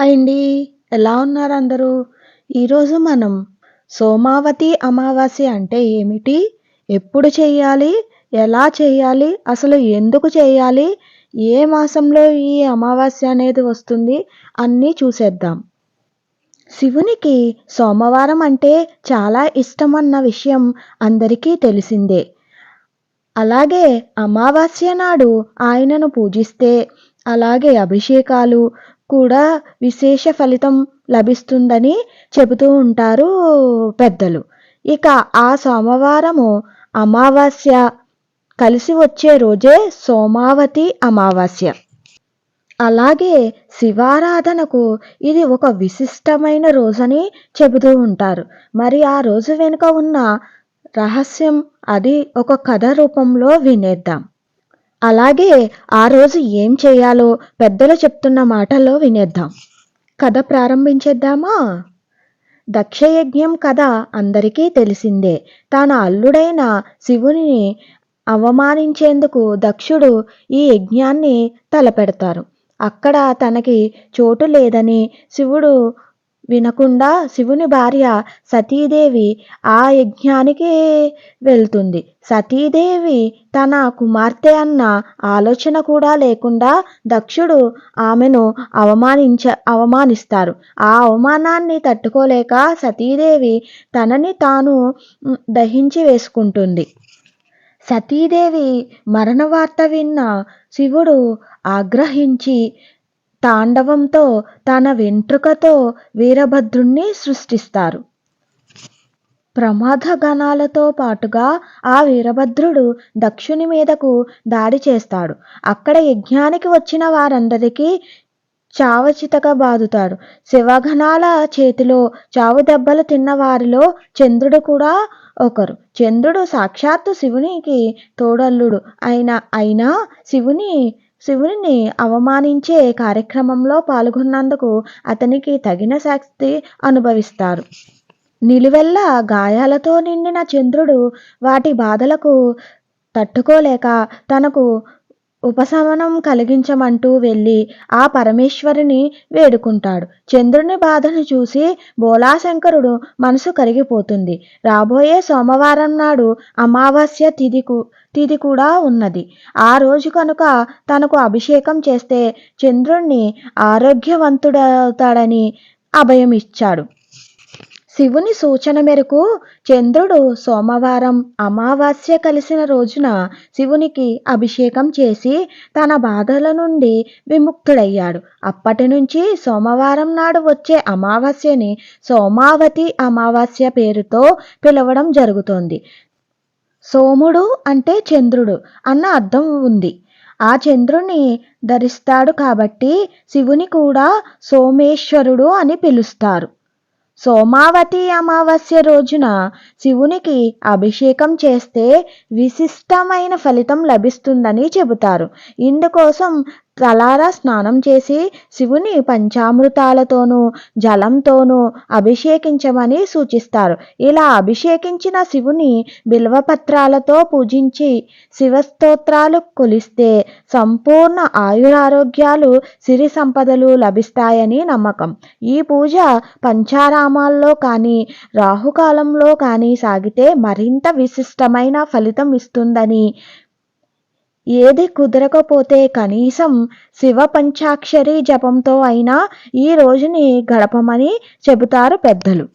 Hi అండి ఎలా ఉన్నారు అందరూ? ఈరోజు మనం సోమావతి అమావాస్య అంటే ఏమిటి? ఎప్పుడు చేయాలి? ఎలా చేయాలి? అసలు ఎందుకు చేయాలి? ఏ మాసంలో ఈ అమావాస్య అనేది వస్తుంది? అన్నీ చూసేద్దాం. శివునికి సోమవారం అంటే చాలా ఇష్టం అన్న విషయం అందరికీ తెలిసిందే. అలాగే అమావాస్య నాడు ఆయనను పూజిస్తే అలాగే అభిషేకాలు కూడా విశేష ఫలితం లభిస్తుందని చెబుతూ ఉంటారు పెద్దలు. ఇక ఆ సోమవారము అమావాస్య. కలిసి వచ్చే రోజే సోమావతి అమావాస్య. అలాగే శివారాధనకు ఇది ఒక విశిష్టమైన రోజని చెబుతూ ఉంటారు. మరి ఆ రోజు వెనుక ఉన్న రహస్యం అది ఒక కథ రూపంలో వినేద్దాం. అలాగే ఆ రోజు ఏం చేయాలో పెద్దలు చెప్తున్న మాటల్లో వినేద్దాం. కథ ప్రారంభించేద్దామా? దక్షయజ్ఞం కథ అందరికీ తెలిసిందే. తన అల్లుడైన శివుని అవమానించేందుకు దక్షుడు ఈ యజ్ఞాన్ని తలపెడతారు. అక్కడ తనకి చోటు లేదని శివుడు వినకుండా శివుని భార్య సతీదేవి ఆ యజ్ఞానికి వెళ్తుంది. సతీదేవి తన కుమార్తె అన్న ఆలోచన కూడా లేకుండా దక్షుడు ఆమెను అవమానించ అవమానిస్తారు. ఆ అవమానాన్ని తట్టుకోలేక సతీదేవి తనని తాను దహించి వేసుకుంటుంది. సతీదేవి మరణ వార్త విన్న శివుడు ఆగ్రహించి తాండవంతో తన వెంట్రుకతో వీరభద్రుణ్ణి సృష్టిస్తారు. ప్రమాద గణాలతో పాటుగా ఆ వీరభద్రుడు దక్షుని మీదకు దాడి చేస్తాడు. అక్కడ యజ్ఞానికి వచ్చిన వారందరికీ చావచితగా బాదుతాడు. శివగణాల చేతిలో చావు దెబ్బలు తిన్న వారిలో చంద్రుడు కూడా ఒకరు. చంద్రుడు సాక్షాత్తు శివునికి తోడల్లుడు. అయిన అయినా శివుని శివుని అవమానించే కార్యక్రమంలో పాల్గొన్నందుకు అతనికి తగిన శాస్తి అనుభవిస్తారు. నిలువెల్ల గాయాలతో నిండిన చంద్రుడు వాటి బాధలకు తట్టుకోలేక తనకు ఉపశమనం కలిగించమంటూ వెళ్ళి ఆ పరమేశ్వరుని వేడుకుంటాడు. చంద్రుని బాధను చూసి బోలాశంకరుడు మనసు కరిగిపోతుంది. రాబోయే సోమవారం నాడు అమావాస్య తిథికు తిథి కూడా ఉన్నది. ఆ రోజు కనుక తనకు అభిషేకం చేస్తే చంద్రుణ్ణి ఆరోగ్యవంతుడవుతాడని అభయం ఇచ్చాడు శివుని సూచన మేరకు చంద్రుడు సోమవారం అమావాస్య కలిసిన రోజున శివునికి అభిషేకం చేసి తన బాధల నుండి విముక్తుడయ్యాడు. అప్పటి నుంచి సోమవారం నాడు వచ్చే అమావాస్యని సోమావతి అమావాస్య పేరుతో పిలవడం జరుగుతోంది. సోముడు అంటే చంద్రుడు అన్న అర్థం ఉంది. ఆ చంద్రుని ధరిస్తాడు కాబట్టి శివుని కూడా సోమేశ్వరుడు అని పిలుస్తారు. సోమావతి అమావాస్య రోజున శివునికి అభిషేకం చేస్తే విశిష్టమైన ఫలితం లభిస్తుందని చెబుతారు. ఇందుకోసం తలారా స్నానం చేసి శివుని పంచామృతాలతోనూ జలంతోనూ అభిషేకించమని సూచిస్తారు. ఇలా అభిషేకించిన శివుని బిల్వపత్రాలతో పూజించి శివస్తోత్రాలు కొలిస్తే సంపూర్ణ ఆయురారోగ్యాలు సిరి సంపదలు లభిస్తాయని నమ్మకం. ఈ పూజ పంచారామాల్లో కానీ రాహుకాలంలో కానీ సాగితే మరింత విశిష్టమైన ఫలితం ఇస్తుందని ఏది కుదరకపోతే కనీసం శివ పంచాక్షరి జపంతో అయినా ఈ రోజుని గడపమని చెబుతారు పెద్దలు.